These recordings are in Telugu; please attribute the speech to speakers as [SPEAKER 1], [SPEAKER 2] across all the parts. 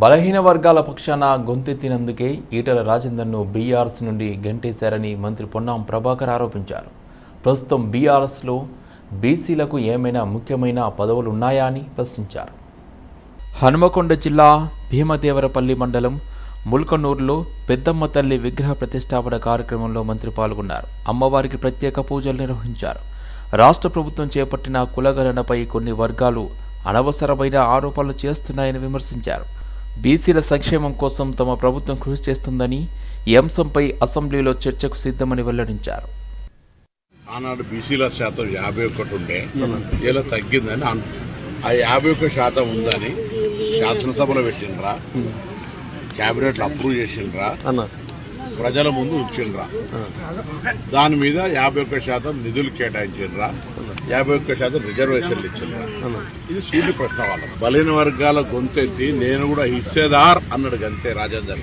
[SPEAKER 1] బలహీన వర్గాల పక్షాన గొంతెత్తినందుకే ఈటల రాజేందర్ను బీఆర్ఎస్ నుండి గంటేశారని మంత్రి పొన్నాం ప్రభాకర్ ఆరోపించారు. ప్రస్తుతం బీఆర్ఎస్లో బీసీలకు ఏమైనా ముఖ్యమైన పదవులు ఉన్నాయా అని ప్రశ్నించారు. హనుమకొండ జిల్లా భీమదేవరపల్లి మండలం ముల్కనూరులో పెద్దమ్మ తల్లి విగ్రహ ప్రతిష్టాపన కార్యక్రమంలో మంత్రి పాల్గొన్నారు. అమ్మవారికి ప్రత్యేక పూజలు నిర్వహించారు. రాష్ట్ర ప్రభుత్వం చేపట్టిన కులగణనపై కొన్ని వర్గాలు అనవసరమైన ఆరోపణలు చేస్తున్నాయని విమర్శించారు. బీసీల సంక్షేమం కోసం తమ ప్రభుత్వం కృషి చేస్తుందని ఈ అంశంపై అసెంబ్లీలో చర్చకు సిద్ధమని వెల్లడించారు.
[SPEAKER 2] ఆనాడు బీసీల శాతం యాభై ఒకటి ఉండే ఇలా తగ్గిందని అన్- ఆ యాభై ఒక్క శాతం ఉందని శాసనసభలో పెట్టిండ్రా కేబినెట్ అప్రూవ్ చేసిండ్రా ప్రజల ముందు ఉంచిండ్రా. దాని మీద యాభై ఒక్క శాతం నిధులు కేటాయించిండ్రా. యాభై ఒక్క శాతం రిజర్వేషన్లు ఇచ్చిండ్రా. ఇది సూర్య ప్రశ్న వాళ్ళ బలైన వర్గాల గొంతెత్తి నేను కూడా హిస్సేదార్ అన్నాడు గంతే రాజేందర్.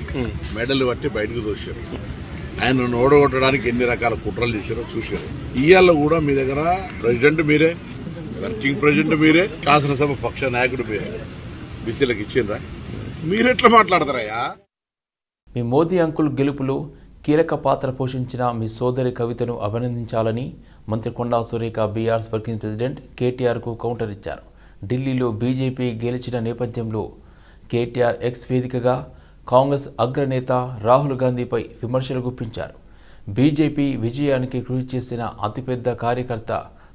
[SPEAKER 2] మెడల్ బట్టి బయటకు చూశారు ఆయన ఓడగొట్టడానికి ఎన్ని రకాల కుట్రలు చేశారో చూశారు. ఇవాళ కూడా మీ దగ్గర ప్రెసిడెంట్ మీరే వర్కింగ్ ప్రెసిడెంట్ మీరే శాసనసభ పక్ష నాయకుడు మీరే. బీసీలకు ఇచ్చిండ్రా? మీరెట్లా మాట్లాడతారయ్యా?
[SPEAKER 1] మీ మోదీ అంకుల్ గెలుపులో కీలక పాత్ర పోషించిన మీ సోదరి కవితను అభినందించాలని మంత్రి Konda Surekha BRS working president కేటీఆర్కు counter ఇచ్చారు. ఢిల్లీలో బీజేపీ గెలిచిన నేపథ్యంలో కేటీఆర్ ఎక్స్ వేదికగా కాంగ్రెస్ అగ్రనేత రాహుల్ గాంధీపై విమర్శలు గుప్పించారు. బీజేపీ విజయానికి కృషి చేసిన అతిపెద్ద కార్యకర్త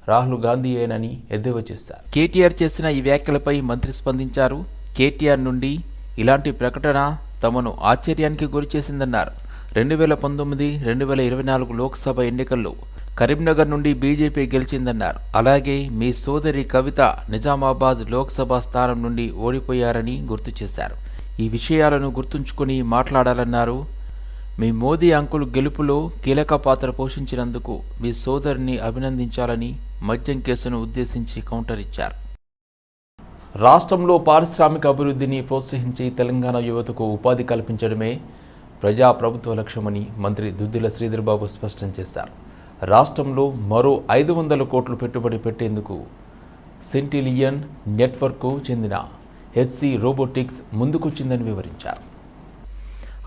[SPEAKER 1] రాహుల్ గాంధీయేనని ఎద్దేవా చేశారు. కేటీఆర్ చేసిన ఈ వ్యాఖ్యలపై మంత్రి స్పందించారు. కేటీఆర్ నుండి ఇలాంటి ప్రకటన తమను ఆశ్చర్యానికి గురిచేసిందన్నారు. రెండు వేల పంతొమ్మిది రెండు వేల ఇరవై నాలుగు లోక్సభ ఎన్నికల్లో కరీంనగర్ నుండి బీజేపీ గెలిచిందన్నారు. అలాగే మీ సోదరి కవిత నిజామాబాద్ లోక్సభ స్థానం నుండి ఓడిపోయారని గుర్తు చేశారు. ఈ విషయాలను గుర్తుంచుకుని మాట్లాడాలన్నారు. మీ మోదీ అంకుల్ గెలుపులో కీలక పాత్ర పోషించినందుకు మీ సోదరిని అభినందించాలని మద్యం కేసును ఉద్దేశించి కౌంటర్ ఇచ్చారు. రాష్ట్రంలో పారిశ్రామిక అభివృద్ధిని ప్రోత్సహించి తెలంగాణ యువతకు ఉపాధి కల్పించడమే ప్రజా ప్రభుత్వ లక్ష్యమని మంత్రి దుద్దిల శ్రీధర్బాబు స్పష్టం చేశారు. రాష్ట్రంలో మరో ఐదు వందల కోట్లు పెట్టుబడి పెట్టేందుకు సెంటిలియన్ నెట్వర్క్కు చెందిన హెచ్సి రోబోటిక్స్ ముందుకొచ్చిందని వివరించారు.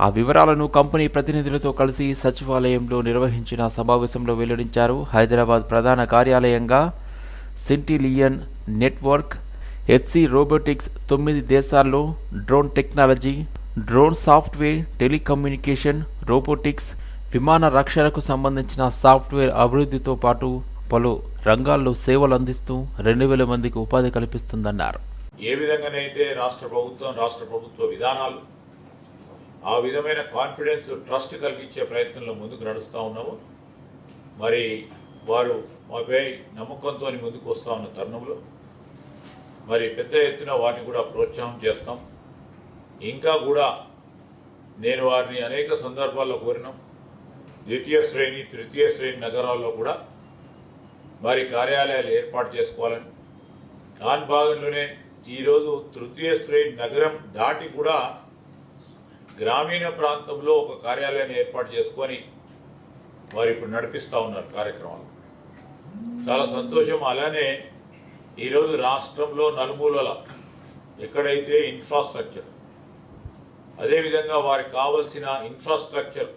[SPEAKER 1] ఆ వివరాలను కంపెనీ ప్రతినిధులతో కలిసి సచివాలయంలో నిర్వహించిన సమావేశంలో వెల్లడించారు. హైదరాబాద్ ప్రధాన కార్యాలయంగా సెంటిలియన్ నెట్వర్క్ హెచ్సి రోబోటిక్స్ తొమ్మిది దేశాల్లో drone technology drone software telecommunication robotics విమాన రక్షణకు సంబంధించిన సాఫ్ట్వేర్ అభివృద్ధితో పాటు పలు రంగాల్లో సేవలు అందిస్తూ రెండు వేల మందికి ఉపాధి కల్పిస్తుందన్నారు.
[SPEAKER 3] ఏ విధంగానైతే రాష్ట్ర ప్రభుత్వం రాష్ట్ర ప్రభుత్వ విధానాలు ఆ విధమైన కాన్ఫిడెన్స్ ట్రస్ట్ కలిగించే ప్రయత్నంలో ముందుకు నడుస్తూ ఉన్నాము మరి వారు మాపై నమ్మకంతో ముందుకు వస్తూ ఉన్న తరుణంలో మరి పెద్ద ఎత్తున వారిని కూడా ప్రోత్సాహం చేస్తాం. ఇంకా కూడా నేను వారిని అనేక సందర్భాల్లో కోరినాం. ద్వితీయ శ్రేణి తృతీయ శ్రేణి నగరాల్లో కూడా వారి కార్యాలయాలు ఏర్పాటు చేసుకోవాలని. దాని భాగంలోనే ఈరోజు తృతీయ శ్రేణి నగరం దాటి కూడా గ్రామీణ ప్రాంతంలో ఒక కార్యాలయాన్ని ఏర్పాటు చేసుకొని వారు ఇప్పుడు నడిపిస్తూ ఉన్నారు కార్యక్రమాలు. చాలా సంతోషం. అలానే ఈరోజు రాష్ట్రంలో నలుమూలల ఎక్కడైతే ఇన్ఫ్రాస్ట్రక్చర్ అదేవిధంగా వారికి కావలసిన ఇన్ఫ్రాస్ట్రక్చర్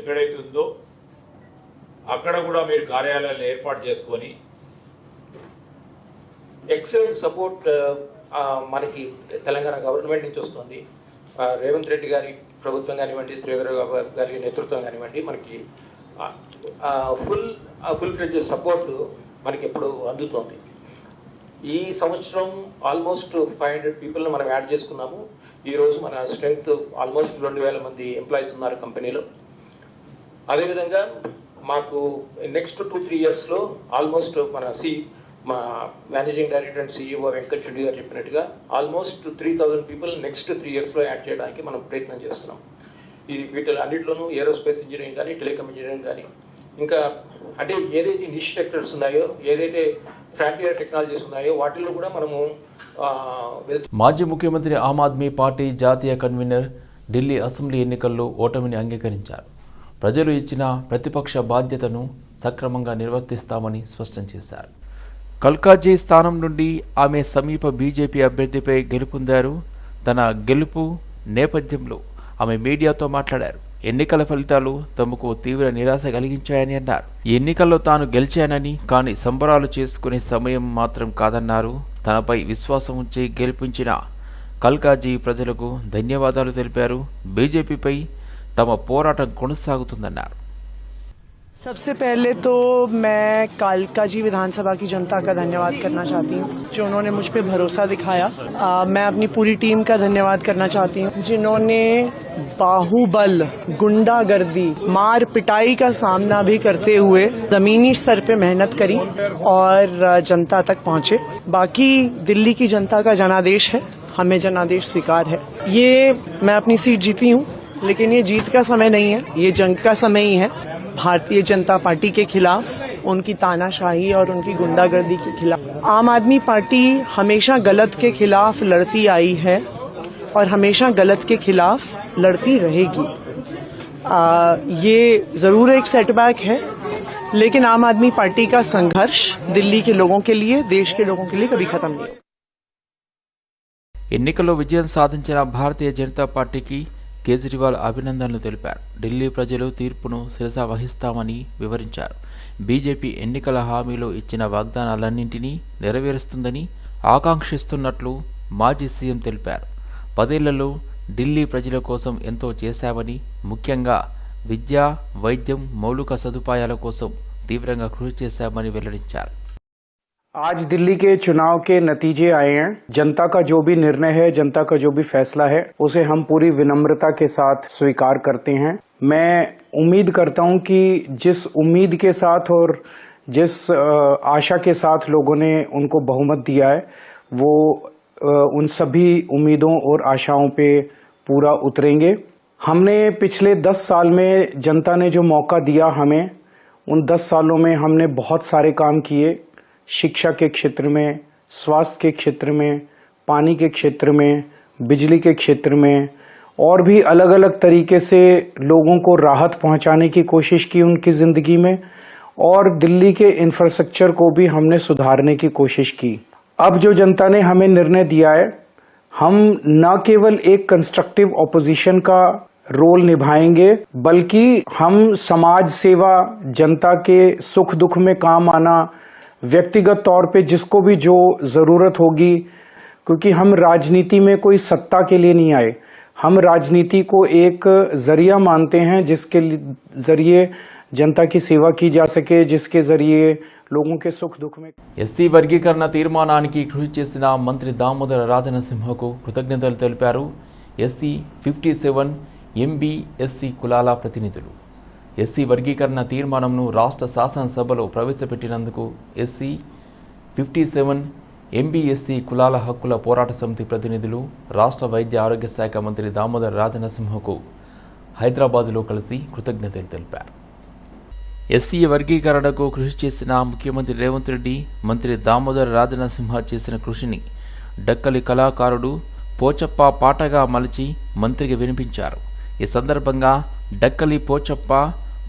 [SPEAKER 3] ఎక్కడైతే ఉందో అక్కడ కూడా మీరు కార్యాలయాలను ఏర్పాటు చేసుకొని
[SPEAKER 4] ఎక్సలెంట్ సపోర్ట్ మనకి తెలంగాణ గవర్నమెంట్ నుంచి వస్తుంది. రేవంత్ రెడ్డి గారి ప్రభుత్వం కానివ్వండి శ్రీధర్ గారి నేతృత్వం కానివ్వండి మనకి ఫుల్ ఫుల్ ఫ్రెడ్జ్ సపోర్ట్ మనకి ఎప్పుడు అందుతోంది. ఈ సంవత్సరం ఆల్మోస్ట్ ఫైవ్ హండ్రెడ్ పీపుల్ని మనం యాడ్ చేసుకున్నాము. ఈరోజు మన స్ట్రెంగ్త్ ఆల్మోస్ట్ రెండు వేల మంది ఎంప్లాయీస్ ఉన్నారు కంపెనీలో. అదేవిధంగా మాకు నెక్స్ట్ టూ త్రీ ఇయర్స్లో ఆల్మోస్ట్ మన సి మా managing director and CEO Venkat Reddy గారు చెప్పినట్టుగా almost three thousand people next three ఇయర్స్లో యాడ్ చేయడానికి మనం ప్రయత్నం చేస్తున్నాం. ఈ వీటి అన్నింటిలోనూ ఏరోస్పేస్ ఇంజనీరింగ్ కానీ టెలికామ్ ఇంజనీరింగ్ కానీ ఇంకా అంటే ఏదైతే నిష్ సెక్టర్స్ ఉన్నాయో ఏదైతే ఫ్రాంటియర్ టెక్నాలజీస్ ఉన్నాయో వాటిల్లో కూడా మనము
[SPEAKER 1] మాజీ ముఖ్యమంత్రి ఆమ్ ఆద్మీ పార్టీ జాతీయ కన్వీనర్ ఢిల్లీ అసెంబ్లీ ఎన్నికల్లో ఓటమిని అంగీకరించారు. ప్రజలు ఇచ్చిన ప్రతిపక్ష బాధ్యతను సక్రమంగా నిర్వర్తిస్తామని స్పష్టం చేశారు. కల్కాజీ స్థానం నుండి ఆమె సమీప బీజేపీ అభ్యర్థిపై గెలుపొందారు. తన గెలుపు నేపథ్యంలో ఆమె మీడియాతో మాట్లాడారు. ఎన్నికల ఫలితాలు తమకు తీవ్ర నిరాశ కలిగించాయని అన్నారు. ఎన్నికల్లో తాను గెలిచానని కానీ సంబరాలు చేసుకునే సమయం మాత్రం కాదన్నారు. తనపై విశ్వాసం ఉంచి గెలిపించిన కల్కాజీ ప్రజలకు ధన్యవాదాలు తెలిపారు. బీజేపీపై తమ పోరాటం కొనసాగుతుందన్నారు
[SPEAKER 5] सबसे पहले तो मैं कालका जी विधानसभा की जनता का धन्यवाद करना चाहती हूँ जो उन्होंने मुझ पर भरोसा दिखाया आ, मैं अपनी पूरी टीम का धन्यवाद करना चाहती हूँ जिन्होंने बाहुबल गुंडागर्दी मार पिटाई का सामना भी करते हुए जमीनी स्तर पे मेहनत करी और आ, जनता तक पहुँचे बाकी दिल्ली की जनता का जनादेश है हमें जनादेश स्वीकार है ये मैं अपनी सीट जीती हूँ लेकिन ये जीत का समय नहीं है ये जंग का समय ही है भारतीय जनता पार्टी के खिलाफ उनकी तानाशाही और उनकी गुंडागर्दी के खिलाफ आम आदमी पार्टी हमेशा गलत के खिलाफ लड़ती आई है और हमेशा गलत के खिलाफ लड़ती रहेगी आ, ये जरूर एक सेटबैक है लेकिन आम आदमी पार्टी का संघर्ष दिल्ली के लोगों के लिए देश के लोगों के लिए कभी खत्म नहीं होगा
[SPEAKER 1] ఎన్నికల్లో విజయం సాధించిన భారతీయ జనతా పార్టీకి కేజ్రీవాల్ అభినందనలు తెలిపారు. ఢిల్లీ ప్రజలు తీర్పును శిరస వహిస్తామని వివరించారు. బీజేపీ ఎన్నికల హామీలో ఇచ్చిన వాగ్దానాలన్నింటినీ నెరవేరుస్తుందని ఆకాంక్షిస్తున్నట్లు మాజీ సీఎం తెలిపారు. పదేళ్ళలో ఢిల్లీ ప్రజల కోసం ఎంతో చేశామని ముఖ్యంగా విద్య వైద్యం మౌలిక సదుపాయాల కోసం తీవ్రంగా కృషి చేశామని వెల్లడించారు.
[SPEAKER 6] आज दिल्ली के चुनाव के नतीजे आए हैं। जनता का जो भी निर्णय है, जनता का जो भी फैसला है, उसे हम पूरी विनम्रता के साथ स्वीकार करते हैं। मैं उम्मीद करता हूँ कि जिस उम्मीद के साथ और जिस आशा के साथ लोगों ने उनको बहुमत दिया है, वो उन सभी उम्मीदों और आशाओं पे पूरा उतरेंगे। हमने पिछले दस साल में जनता ने जो मौका दिया हमें, उन दस सालों में हमने बहुत सारे काम किए। शिक्षा के क्षेत्र में, स्वास्थ्य के क्षेत्र में, पानी के क्षेत्र में, बिजली के क्षेत्र में, और भी अलग अलग तरीके से लोगों को राहत पहुँचाने की कोशिश की उनकी ज़िंदगी में, और दिल्ली के इंफ्रास्ट्रक्चर को भी हमने सुधारने की कोशिश की। अब जो जनता ने हमें निर्णय दिया है, हम न केवल एक कंस्ट्रक्टिव ऑपोजिशन का रोल निभाएँगे, बल्कि हम समाज सेवा, जनता के सुख दुख में काम आना व्यक्तिगत तौर पे जिसको भी जो ज़रूरत होगी क्योंकि हम राजनीति में कोई सत्ता के लिए नहीं आए हम राजनीति को एक जरिया मानते हैं जिसके लि- जरिए जनता की सेवा की जा सके जिसके जरिए लोगों के सुख दुख में
[SPEAKER 1] ఎస్సీ వర్గీకరణ తీర్మానానికి కృషి చేసిన మంత్రి దామోదర రాజనసింహకు కృతజ్ఞతలు తెలిపారు SC fifty seven MB SC కులాల ప్రతినిధులు ఎస్సీ వర్గీకరణ తీర్మానంను రాష్ట్ర శాసనసభలో ప్రవేశపెట్టినందుకు ఎస్సీ ఫిఫ్టీ సెవెన్ ఎంబీఎస్సీ కులాల హక్కుల పోరాట సమితి ప్రతినిధులు రాష్ట్ర వైద్య ఆరోగ్య శాఖ మంత్రి దామోదర్ రాజనసింహకు హైదరాబాదులో కలిసి కృతజ్ఞతలు తెలిపారు. ఎస్సీ వర్గీకరణకు కృషి చేసిన ముఖ్యమంత్రి రేవంత్ రెడ్డి మంత్రి దామోదర్ రాజనసింహ చేసిన కృషిని డక్కలి కళాకారుడు పోచప్ప పాటగా మలిచి మంత్రికి వినిపించారు. ఈ సందర్భంగా డక్కలి పోచప్ప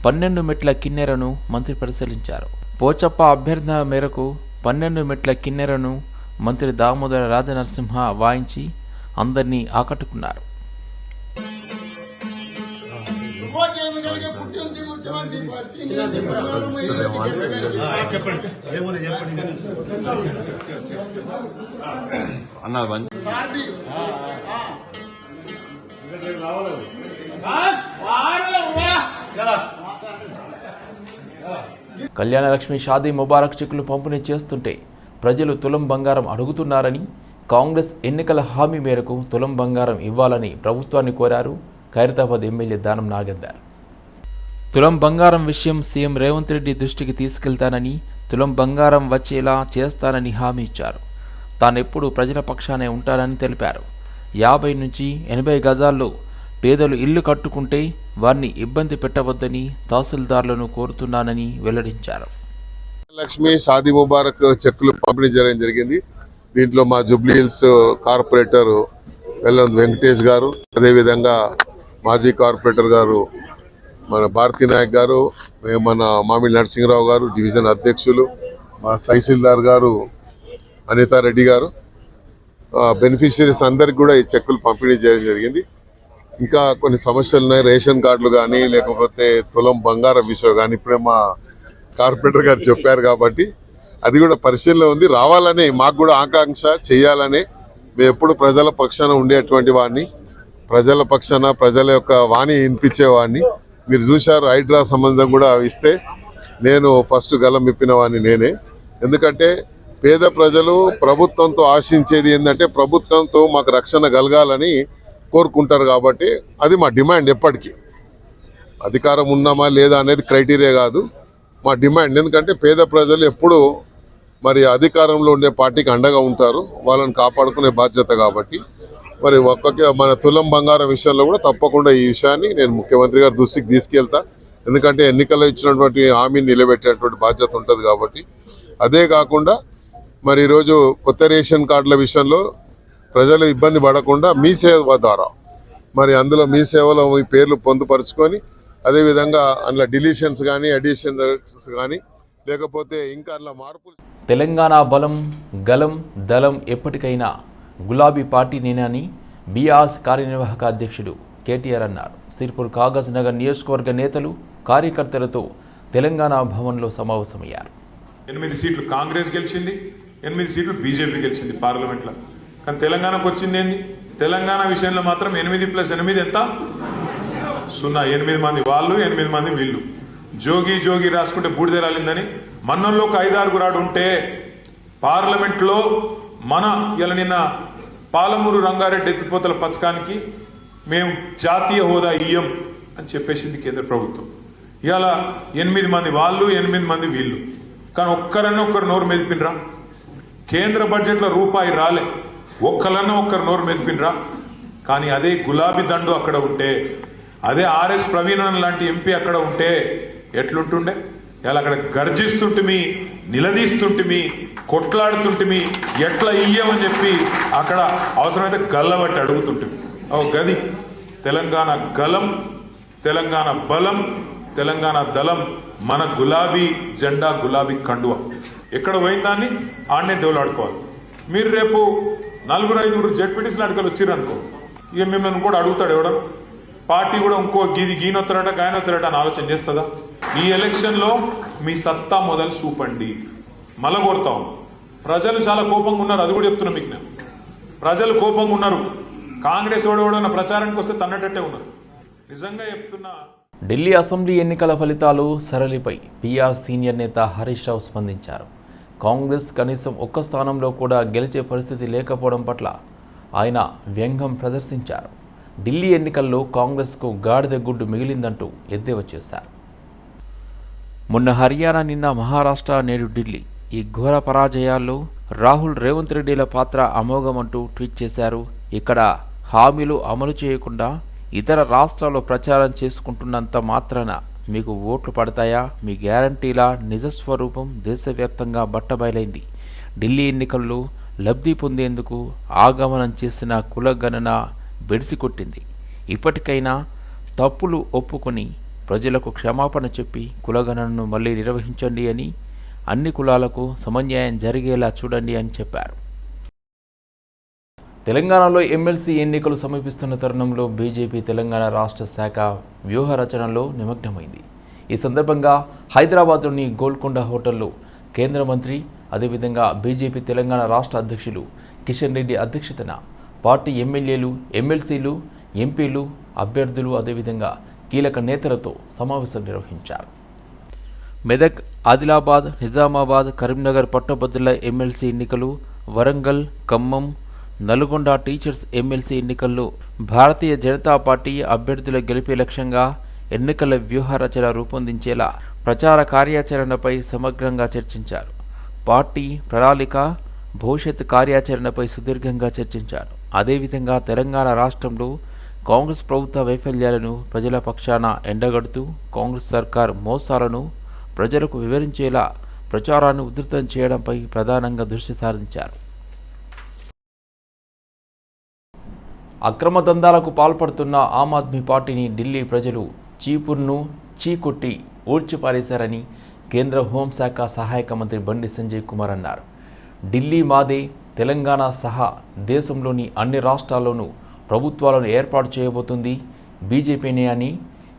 [SPEAKER 1] పన్నెండు మెట్ల కిన్నెరను మంత్రి పరిశీలించారు పోచప్ప అభ్యర్థన మేరకు పన్నెండు మెట్ల కిన్నెరను మంత్రి దామోదర రాజనరసింహ వాయించి అందరినీ ఆకట్టుకున్నారు కళ్యాణలక్ష్మి షాదీ ముబారక్ చెక్కులు పంపిణీ చేస్తుంటే ప్రజలు తులం బంగారం అడుగుతున్నారని కాంగ్రెస్ ఎన్నికల హామీ మేరకు తులం బంగారం ఇవ్వాలని ప్రభుత్వాన్ని కోరారు ఖైరతాబాద్ ఎమ్మెల్యే దానం నాగేందర్. తులం బంగారం విషయం సీఎం రేవంత్ రెడ్డి దృష్టికి తీసుకెళ్తానని తులం బంగారం వచ్చేలా చేస్తానని హామీ ఇచ్చారు. తానెప్పుడు ప్రజల పక్షానే ఉంటానని తెలిపారు. యాభై నుంచి ఎనభై గజాల్లో పేదలు ఇల్లు కట్టుకుంటే వారిని ఇబ్బంది పెట్టవద్దని తహసీల్దార్లను కోరుతున్నానని వెల్లడించారు.
[SPEAKER 7] లక్ష్మి షాదీ ముబారక్ చెక్కులు పంపిణీ చేయడం జరిగింది. దీంట్లో మా జూబ్లీ హిల్స్ కార్పొరేటర్ వెల్లం వెంకటేష్ గారు అదేవిధంగా మాజీ కార్పొరేటర్ గారు మన భారతీ నాయక్ గారు మన మామిడి నరసింహరావు గారు డివిజన్ అధ్యక్షులు మా తహసీల్దార్ గారు అనితారెడ్డి గారు. బెనిఫిషరీస్ అందరికి కూడా ఈ చెక్కులు పంపిణీ చేయడం జరిగింది. ఇంకా కొన్ని సమస్యలు ఉన్నాయి. రేషన్ కార్డులు కానీ లేకపోతే తులం బంగారం విషయం కానీ ఇప్పుడే మా కార్పొరేటర్ గారు చెప్పారు కాబట్టి అది కూడా పరిశీలన ఉంది. రావాలని మాకు కూడా ఆకాంక్ష చేయాలని మేము ఎప్పుడు ప్రజల పక్షాన ఉండేటువంటి వాడిని ప్రజల పక్షాన ప్రజల యొక్క వాణి వినిపించేవాడిని మీరు చూశారు హైడ్రా సంబంధం కూడా ఇస్తే నేను ఫస్ట్ గలం ఇప్పిన వాడిని నేనే. ఎందుకంటే పేద ప్రజలు ప్రభుత్వంతో ఆశించేది ఏంటంటే ప్రభుత్వంతో మాకు రక్షణ కలగాలని కోరుకుంటారు కాబట్టి అది మా డిమాండ్ ఎప్పటికీ. అధికారం ఉన్నామా లేదా అనేది క్రైటీరియా కాదు. మా డిమాండ్ ఎందుకంటే పేద ప్రజలు ఎప్పుడు మరి అధికారంలో ఉండే పార్టీకి అండగా ఉంటారు. వాళ్ళని కాపాడుకునే బాధ్యత కాబట్టి. మరి ఒక్కొక్క మన తులం బంగారం విషయంలో కూడా తప్పకుండా ఈ విషయాన్ని నేను ముఖ్యమంత్రి గారి దృష్టికి తీసుకెళ్తా. ఎందుకంటే ఎన్నికల్లో ఇచ్చినటువంటి హామీని నిలబెట్టేటువంటి బాధ్యత ఉంటుంది కాబట్టి. అదే కాకుండా మరి ఈరోజు కొత్త రేషన్ కార్డుల విషయంలో ప్రజలు ఇబ్బంది పడకుండా మీ సేవ ద్వారా. మరి అందులో మీ సేవలో మీ పేర్లు పొందుపరుచుకొని అదేవిధంగా అందులో డిలీషన్స్ కానీ అడిషన్స్ కానీ లేకపోతే ఇంకా అందులో మార్పులు
[SPEAKER 1] తెలంగాణ బలం గలం దళం ఎప్పటికైనా గులాబీ పార్టీ నేనని బీఆర్ఎస్ కార్యనిర్వాహక అధ్యక్షుడు కేటీఆర్ అన్నారు. సిర్పూర్ కాగజ్ నగర్ నియోజకవర్గ నేతలు కార్యకర్తలతో తెలంగాణ భవన్లో సమావేశమయ్యారు.
[SPEAKER 8] ఎనిమిది సీట్లు కాంగ్రెస్ గెలిచింది ఎనిమిది సీట్లు బీజేపీ గెలిచింది పార్లమెంట్లో. కానీ తెలంగాణకు వచ్చింది ఏంది? తెలంగాణ విషయంలో మాత్రం ఎనిమిది ప్లస్ ఎనిమిది ఎంత? సున్నా. ఎనిమిది మంది వాళ్ళు ఎనిమిది మంది వీళ్ళు. జోగి జోగి రాసుకుంటే బూడిద రాలిందని మన్నంలో ఒక ఐదారుగురాడు ఉంటే పార్లమెంట్లో మన ఇలా నిన్న పాలమూరు రంగారెడ్డి ఎత్తిపోతల పథకానికి మేము జాతీయ హోదా ఇయ్యం అని చెప్పేసింది కేంద్ర ప్రభుత్వం. ఇవాళ ఎనిమిది మంది వాళ్ళు ఎనిమిది మంది వీళ్ళు. కానీ ఒక్కరన్నా ఒక్కరు నోరు మెదిపినరా కేంద్ర బడ్జెట్లో రూపాయి రాలే. ఒక్కలన్నా ఒక్కరు నోరు మెదిపినరా కానీ అదే గులాబీ దండు అక్కడ ఉంటే అదే ఆర్ఎస్ ప్రవీణన్ లాంటి ఎంపీ అక్కడ ఉంటే ఎట్లుంటుండే? ఇలా అక్కడ గర్జిస్తుంటిమి నిలదీస్తుంటిమి కొట్లాడుతుంటిమి ఎట్లా ఇయ్యమని చెప్పి అక్కడ అవసరమైతే గల్లబట్టి అడుగుతుంటిమి. ఓ గది. తెలంగాణ గలం తెలంగాణ బలం తెలంగాణ దళం మన గులాబీ జెండా గులాబీ కండువ. ఎక్కడ పోయిందాన్ని? ఆడనే దేవులాడుకోవాలి మీరు రేపు నలుగురు ఐదుగురు జడ్పీటీసీ అడగలు వచ్చిరనుకో ఇక మిమ్మల్ని కూడా అడుగుతాడు ఎవడం. పార్టీ కూడా ఇంకో గీది గీనొత్తారట గాయనొత్తారట అని ఆలోచన చేస్తుందా? ఈ ఎలక్షన్లో మీ సత్తా మొదలు చూపండి. మళ్ళా కోరుతాం ప్రజలు చాలా కోపంగా ఉన్నారు అది కూడా చెప్తున్నా మీకు నేను. ప్రజలు కోపంగా ఉన్నారు. కాంగ్రెస్ ఓడవడన్న ప్రచారానికి వస్తే తన్నటట్టే ఉన్నారు. నిజంగా చెప్తున్నా.
[SPEAKER 1] ఢిల్లీ అసెంబ్లీ ఎన్నికల ఫలితాలు సరళిపై పీఆర్ సీనియర్ నేత హరీష్ రావు స్పందించారు. కాంగ్రెస్ కనీసం ఒక్క స్థానంలో కూడా గెలిచే పరిస్థితి లేకపోవడం పట్ల ఆయన వ్యంగ్యం ప్రదర్శించారు. ఢిల్లీ ఎన్నికల్లో కాంగ్రెస్కు గాడిద గుడ్డు మిగిలిందంటూ ఎద్దేవా చేశారు. మొన్న హర్యానా నిన్న మహారాష్ట్ర నేడు ఢిల్లీ. ఈ ఘోర పరాజయాల్లో రాహుల్ రేవంత్ రెడ్డిల పాత్ర అమోఘమంటూ ట్వీట్ చేశారు. ఇక్కడ హామీలు అమలు చేయకుండా ఇతర రాష్ట్రాల్లో ప్రచారం చేసుకుంటున్నంత మాత్రాన మీకు ఓట్లు పడతాయా? మీ గ్యారంటీల నిజస్వరూపం దేశవ్యాప్తంగా బట్టబయలైంది. ఢిల్లీ ఎన్నికల్లో లబ్ధి పొందేందుకు ఆగమనం చేసిన కులగణన బెడిసికొట్టింది. ఇప్పటికైనా తప్పులు ఒప్పుకొని ప్రజలకు క్షమాపణ చెప్పి కులగణనను మళ్ళీ నిర్వహించండి అని అన్ని కులాలకు సమన్యాయం జరిగేలా చూడండి అని చెప్పారు. తెలంగాణలో ఎమ్మెల్సీ ఎన్నికలు సమీపిస్తున్న తరుణంలో బీజేపీ తెలంగాణ రాష్ట్ర శాఖ వ్యూహ రచనలో నిమగ్నమైంది. ఈ సందర్భంగా హైదరాబాద్లోని గోల్కొండ హోటల్లో కేంద్ర మంత్రి అదేవిధంగా బీజేపీ తెలంగాణ రాష్ట్ర అధ్యక్షులు కిషన్ రెడ్డి అధ్యక్షతన పార్టీ ఎమ్మెల్యేలు ఎమ్మెల్సీలు ఎంపీలు అభ్యర్థులు అదేవిధంగా కీలక నేతలతో సమావేశం నిర్వహించారు. మెదక్ ఆదిలాబాద్ నిజామాబాద్ కరీంనగర్ పట్టభద్రుల ఎమ్మెల్సీ ఎన్నికలు వరంగల్ ఖమ్మం నల్గొండ టీచర్స్ ఎమ్మెల్సీ ఎన్నికల్లో భారతీయ జనతా పార్టీ అభ్యర్థుల గెలిపే లక్ష్యంగా ఎన్నికల వ్యూహ రచన రూపొందించేలా ప్రచార కార్యాచరణపై సమగ్రంగా చర్చించారు. పార్టీ ప్రణాళిక భవిష్యత్ కార్యాచరణపై సుదీర్ఘంగా చర్చించారు. అదేవిధంగా తెలంగాణ రాష్ట్రంలో కాంగ్రెస్ ప్రభుత్వ వైఫల్యాలను ప్రజల పక్షాన ఎండగడుతూ కాంగ్రెస్ సర్కార్ మోసాలను ప్రజలకు వివరించేలా ప్రచారాన్ని ఉధృతం చేయడంపై ప్రధానంగా దృష్టి సారించారు. అక్రమ దందాలకు పాల్పడుతున్న ఆమ్ ఆద్మీ పార్టీని ఢిల్లీ ప్రజలు చీపుర్ను చీకొట్టి ఊడ్చిపారేశారని కేంద్ర హోంశాఖ సహాయక మంత్రి బండి సంజయ్ కుమార్ అన్నారు. ఢిల్లీ మాదే తెలంగాణ సహా దేశంలోని అన్ని రాష్ట్రాల్లోనూ ప్రభుత్వాలను ఏర్పాటు చేయబోతుంది. బీజేపీనే అని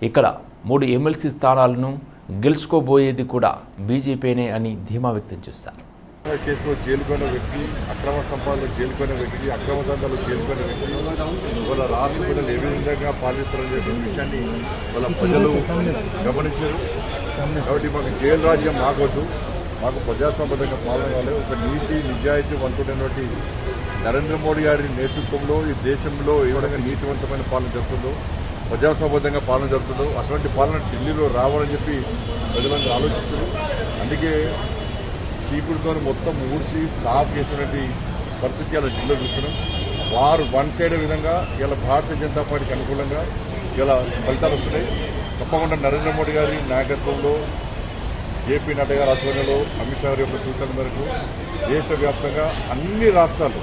[SPEAKER 1] ఇక్కడ మూడు ఎమ్మెల్సీ స్థానాలను గెలుచుకోబోయేది కూడా బీజేపీనే అని ధీమా వ్యక్తం చేశారు.
[SPEAKER 9] కేసులో జైలుకున్న వ్యక్తి అక్రమ సంపాదనలో జైలుకున్న వ్యక్తి అక్రమ దందాలు జైలుకున్న వ్యక్తి వాళ్ళ రాష్ట్ర ప్రజలు ఏ విధంగా పాలిస్తారని చెప్పిన విషయాన్ని వాళ్ళ ప్రజలు గమనించారు. కాబట్టి మాకు జైలు రాజ్యం మాకొద్దు. మాకు ప్రజాసంబద్ధంగా పాలన ఒక నీతి నిజాయితీ వంతుడైనటువంటి నరేంద్ర మోడీ గారి నేతృత్వంలో ఈ దేశంలో ఏ విధంగా నీతివంతమైన పాలన జరుగుతుందో ప్రజాసంబద్ధంగా పాలన జరుగుతుందో అటువంటి పాలన ఢిల్లీలో రావాలని చెప్పి ప్రజలందరూ ఆలోచిస్తున్నారు అందుకే చీపుడుతో మొత్తం ఊడ్చి సాఫ్ చేసినటువంటి పరిస్థితి ఇలా జిల్లా చూస్తున్నాం. వారు వన్ సైడ్ విధంగా ఇలా భారతీయ జనతా పార్టీకి అనుకూలంగా ఇలా ఫలితాలు వస్తున్నాయి. తప్పకుండా నరేంద్ర మోడీ గారి నాయకత్వంలో జేపీ నడ్డా గారి ఆధ్వర్యంలో అమిత్ షా గారి యొక్క సూచన మేరకు దేశవ్యాప్తంగా అన్ని రాష్ట్రాలు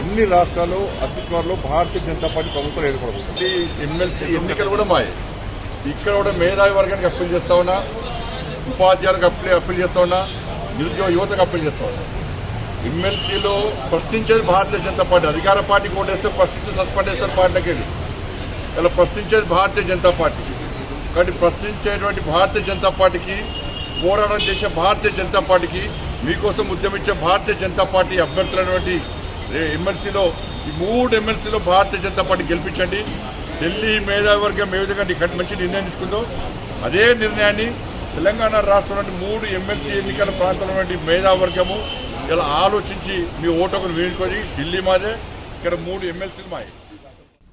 [SPEAKER 9] అన్ని రాష్ట్రాల్లో అతి త్వరలో భారతీయ జనతా పార్టీ ప్రభుత్వం ఏర్పడుతుంది ఎమ్మెల్సీ ఎన్నికలు కూడా మాయే. ఇక్కడ కూడా మేధావి వర్గానికి అప్పీల్ చేస్తా ఉన్నా ఉపాధ్యాయులకు అప్పీల్ అప్పీల్ చేస్తా ఉన్నా నిరుద్యోగ యువతకు అప్పీల్ ఎమ్మెల్సీలో ప్రశ్నించేది భారతీయ జనతా పార్టీ. అధికార పార్టీకి ఓటేస్తే ప్రశ్నించే సస్పెండ్ చేస్తారు పార్టీకి ఇలా ప్రశ్నించేది భారతీయ జనతా పార్టీ. కాబట్టి ప్రశ్నించేటువంటి భారతీయ జనతా పార్టీకి పోరాటం చేసే భారతీయ జనతా పార్టీకి మీకోసం ఉద్యమించే భారతీయ జనతా పార్టీ అభ్యర్థులైనటువంటి ఎమ్మెల్సీలో ఈ మూడు ఎమ్మెల్సీలో భారతీయ జనతా పార్టీ గెలిపించండి. ఢిల్లీ మేధావి వర్గం ఏ విధంగా మంచి నిర్ణయం తీసుకుందో అదే నిర్ణయాన్ని తెలంగాణ రాష్ట్రంలోని మూడు ఎమ్మెల్సీ ఎన్నికల ప్రాంతంలో మేధావర్గము. ఇలా ఆలోచించి మీ ఓటకులు వేడుకొని ఢిల్లీ మాదే ఇక్కడ మూడు ఎమ్మెల్సీలు మాయే.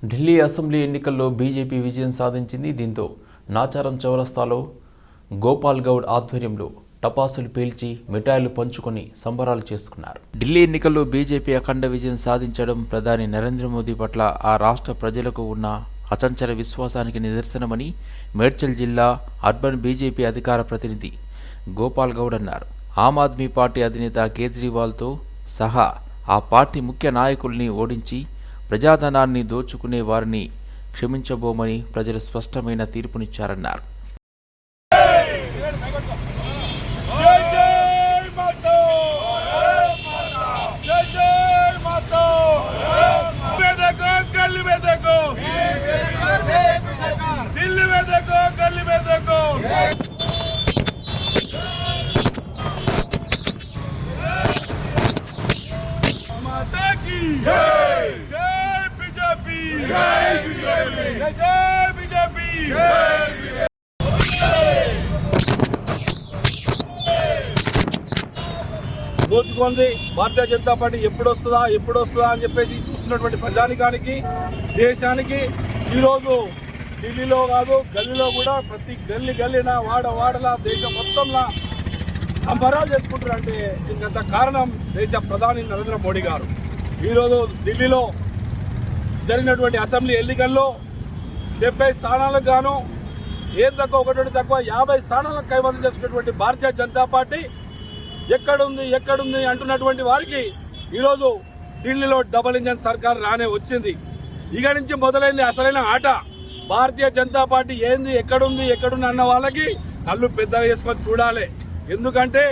[SPEAKER 1] ఢిల్లీ అసెంబ్లీ ఎన్నికల్లో బీజేపీ విజయం సాధించింది దీంతో నాచారం చౌరస్తాలో గోపాల్ గౌడ్ ఆధ్వర్యంలో టపాసులు పీల్చి మిఠాయిలు పంచుకొని సంబరాలు చేసుకున్నారు. ఢిల్లీ ఎన్నికల్లో బీజేపీ అఖండ విజయం సాధించడం ప్రధాని నరేంద్ర మోదీ పట్ల ఆ రాష్ట్ర ప్రజలకు ఉన్న అచంచల విశ్వాసానికి నిదర్శనమని మేడ్చల్ జిల్లా అర్బన్ బీజేపీ అధికార ప్రతినిధి గోపాల్ గౌడ్ అన్నారు. ఆమ్ ఆద్మీ పార్టీ అధినేత కేజ్రీవాల్తో సహా ఆ పార్టీ ముఖ్య నాయకుల్ని ఓడించి ప్రజాధనాన్ని దోచుకునే వారిని క్షమించబోమని ప్రజలు స్పష్టమైన తీర్పునిచ్చారన్నారు.
[SPEAKER 10] దోచుకుంది భారతీయ జనతా పార్టీ ఎప్పుడు వస్తుందా ఎప్పుడు వస్తుందా అని చెప్పేసి చూస్తున్నటువంటి ప్రజానికానికి దేశానికి ఈరోజు ఢిల్లీలో కాదు గల్లీలో కూడా ప్రతి గల్లీ గల్లీన వాడ వాడలా దేశం మొత్తంలో సంబరాలు చేసుకుంటారు అంటే ఇంకంత కారణం దేశ ప్రధాని నరేంద్ర మోడీ గారు. ఈరోజు ఢిల్లీలో జరిగినటువంటి అసెంబ్లీ ఎన్నికల్లో డెబ్బై స్థానాలకు గాను ఏం తక్కువ ఒకటి తక్కువ యాభై స్థానాలకు కైవసం చేసుకున్నటువంటి భారతీయ జనతా పార్టీ ఎక్కడుంది ఎక్కడుంది అంటున్నటువంటి వారికి ఈరోజు ఢిల్లీలో డబుల్ ఇంజన్ సర్కార్ రానే వచ్చింది. ఇక నుంచి మొదలైంది అసలైన ఆట. భారతీయ జనతా పార్టీ ఏంది ఎక్కడుంది ఎక్కడుంది అన్న వాళ్ళకి కళ్ళు పెద్దగా చేసుకొని చూడాలి. ఎందుకంటే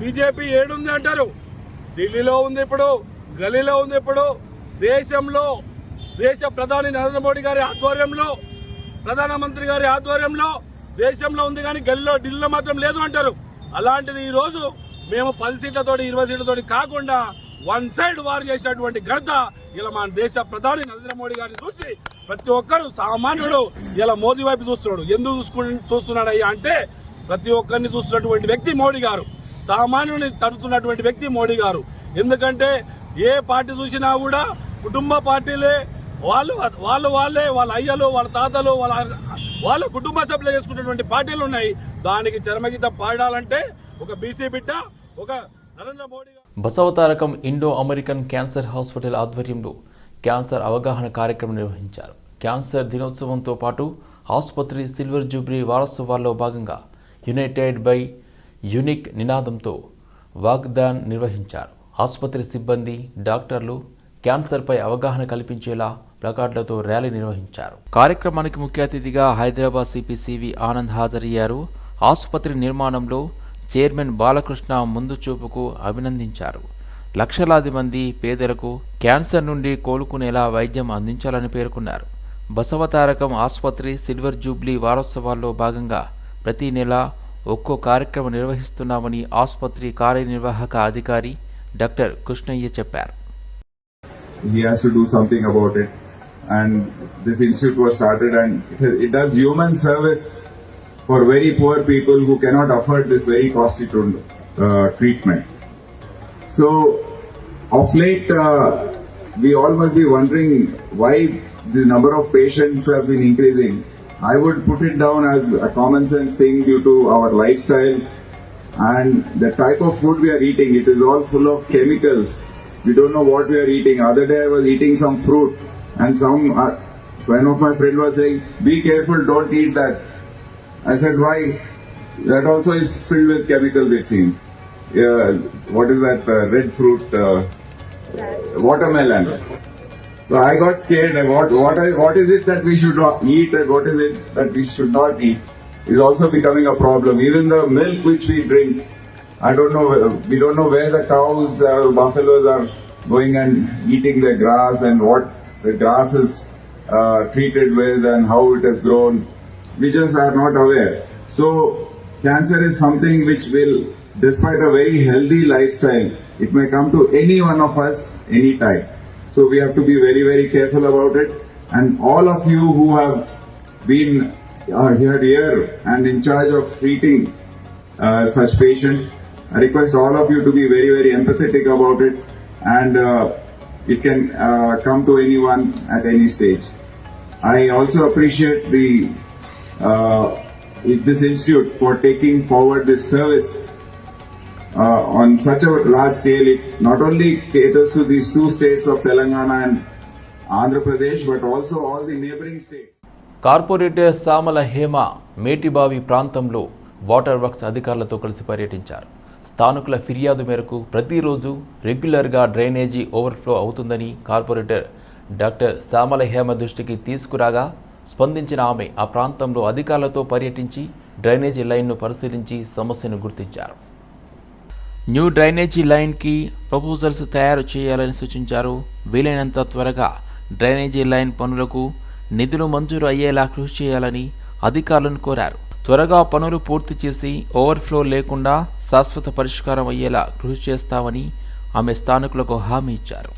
[SPEAKER 10] బీజేపీ ఏడుంది అంటారు. ఢిల్లీలో ఉంది ఇప్పుడు గలీలో ఉంది ఇప్పుడు. దేశంలో దేశ ప్రధాని నరేంద్ర మోడీ గారి ఆధ్వర్యంలో ప్రధానమంత్రి గారి ఆధ్వర్యంలో దేశంలో ఉంది కానీ గల్లీలో ఢిల్లీలో మాత్రం లేదు అంటారు. అలాంటిది ఈ రోజు మేము పది సీట్లతోటి ఇరవై సీట్లతోటి కాకుండా వన్ సైడ్ వారు చేసినటువంటి ఘనత ఇలా మన దేశ ప్రధాని నరేంద్ర మోడీ గారిని చూసి ప్రతి ఒక్కరు సామాన్యుడు ఇలా మోదీ వైపు చూస్తున్నాడు. ఎందుకు చూసుకు చూస్తున్నాడు అయ్యా అంటే ప్రతి ఒక్కరిని చూస్తున్నటువంటి వ్యక్తి మోడీ గారు. సామాన్యుని తడుతున్నటువంటి వ్యక్తి మోడీ గారు. ఎందుకంటే ఏ పార్టీ చూసినా కూడా కుటుంబ పార్టీలే వాళ్ళు వాళ్ళు వాళ్ళే వాళ్ళ అయ్యలు వాళ్ళ తాతలు వాళ్ళ వాళ్ళ కుటుంబ సభ్యులు చేసుకున్నటువంటి పార్టీలు ఉన్నాయి. దానికి చరమగీతం పాడాలంటే ఒక బీసీ బిడ్డ ఒక Narendra Modi
[SPEAKER 1] Basavatarakam Indo American cancer hospital ఆధ్వర్యంలో క్యాన్సర్ అవగాహన కార్యక్రమం నిర్వహించారు. క్యాన్సర్ దినోత్సవంతో పాటు ఆసుపత్రి సిల్వర్ జూబ్లీ వారోత్సవాల్లో భాగంగా యునైటెడ్ బై యునిక్ నినాదంతో వాగ్దాన్ నిర్వహించారు. ఆసుపత్రి సిబ్బంది డాక్టర్లు క్యాన్సర్పై అవగాహన కల్పించేలా ప్లకార్డులతో ర్యాలీ నిర్వహించారు. కార్యక్రమానికి ముఖ్య అతిథిగా హైదరాబాద్ సిపిసివి ఆనంద్ హాజరయ్యారు. ఆసుపత్రి నిర్మాణంలో చైర్మన్ బాలకృష్ణ ముందు చూపుకు అభినందించారు. లక్షలాది మంది పేదలకు క్యాన్సర్ నుండి కోలుకునేలా వైద్యం అందించాలని పేర్కొన్నారు బసవతారకం ఆసుపత్రి సిల్వర్ జూబ్లీ వారోత్సవాల్లో భాగంగా ప్రతి నెల ఒక్కో కార్యక్రమం నిర్వహిస్తున్నామని ఆసుపత్రి కార్యనిర్వాహక అధికారి డాక్టర్ కృష్ణయ్య చెప్పారు
[SPEAKER 11] he has to do something about it. And this institute was started, and it, it does human service for very poor people who cannot afford this very costly to, uh, treatment. So, of late, uh, we all must be wondering why the number of patients have been increasing. I would put it down as a common sense thing due to our lifestyle and the type of food we are eating. It is all full of chemicals. We don't know what we are eating. Other day I was eating some fruit, and some uh, one of my friend was saying, "Be careful, don't eat that." I said, "Why?" That also is filled with chemicals. It seems. What is that uh, red fruit? Uh, watermelon. So I got scared. What what what is it that we should not eat, and what is it that we should not eat? Is also becoming a problem. Even the milk which we drink, I don't know. We don't know where the cows, uh, buffaloes are going and eating the grass, and what the grass is uh, treated with, and how it has grown. We just are not aware. So cancer is something which will, despite a very healthy lifestyle, it may come to any one of us anytime. So we have to be very, very careful about it. And all of you who have been uh, here, here and in charge of treating uh, such patients, I request all of you to be very, very empathetic about it. And uh, it can uh, come to anyone at any stage. I also appreciate the uh, this institute for taking forward this service Uh, on such a large scale. It not only caters to these two states of Telangana and Andhra Pradesh, but also all the neighboring states.
[SPEAKER 1] Corporator Samala Hema Metibavi ప్రాంతంలో వాటర్ వర్క్స్ అధికారులతో కలిసి పర్యటించారు స్థానికుల ఫిర్యాదు మేరకు ప్రతిరోజు రెగ్యులర్గా డ్రైనేజీ ఓవర్ఫ్లో అవుతుందని కార్పొరేటర్ డాక్టర్ సామల హేమ దృష్టికి తీసుకురాగా స్పందించిన ఆమె ఆ ప్రాంతంలో అధికారులతో పర్యటించి డ్రైనేజీ లైన్ను పరిశీలించి సమస్యను గుర్తించారు న్యూ డ్రైనేజీ లైన్కి ప్రపోజల్స్ తయారు చేయాలని సూచించారు. వీలైనంత త్వరగా డ్రైనేజీ లైన్ పనులకు నిధులు మంజూరు అయ్యేలా కృషి చేయాలని అధికారులను కోరారు. త్వరగా పనులు పూర్తి చేసి ఓవర్ఫ్లో లేకుండా శాశ్వత పరిష్కారం అయ్యేలా కృషి చేస్తామని ఆమె స్థానికులకు హామీ ఇచ్చారు.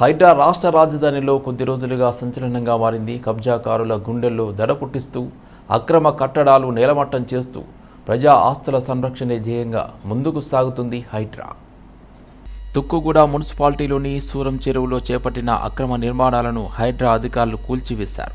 [SPEAKER 1] హైడ్రా రాష్ట్ర రాజధానిలో కొద్ది రోజులుగా సంచలనంగా మారింది. కబ్జాకారుల గుండెల్లో దడ పుట్టిస్తూ అక్రమ కట్టడాలు నేలమట్టం చేస్తూ ప్రజా ఆస్తుల సంరక్షణే ధ్యేయంగా ముందుకు సాగుతుంది హైడ్రా. తుక్కుగూడ మున్సిపాలిటీలోని సూరం చెరువులో చేపట్టిన అక్రమ నిర్మాణాలను హైడ్రా అధికారులు కూల్చివేశారు.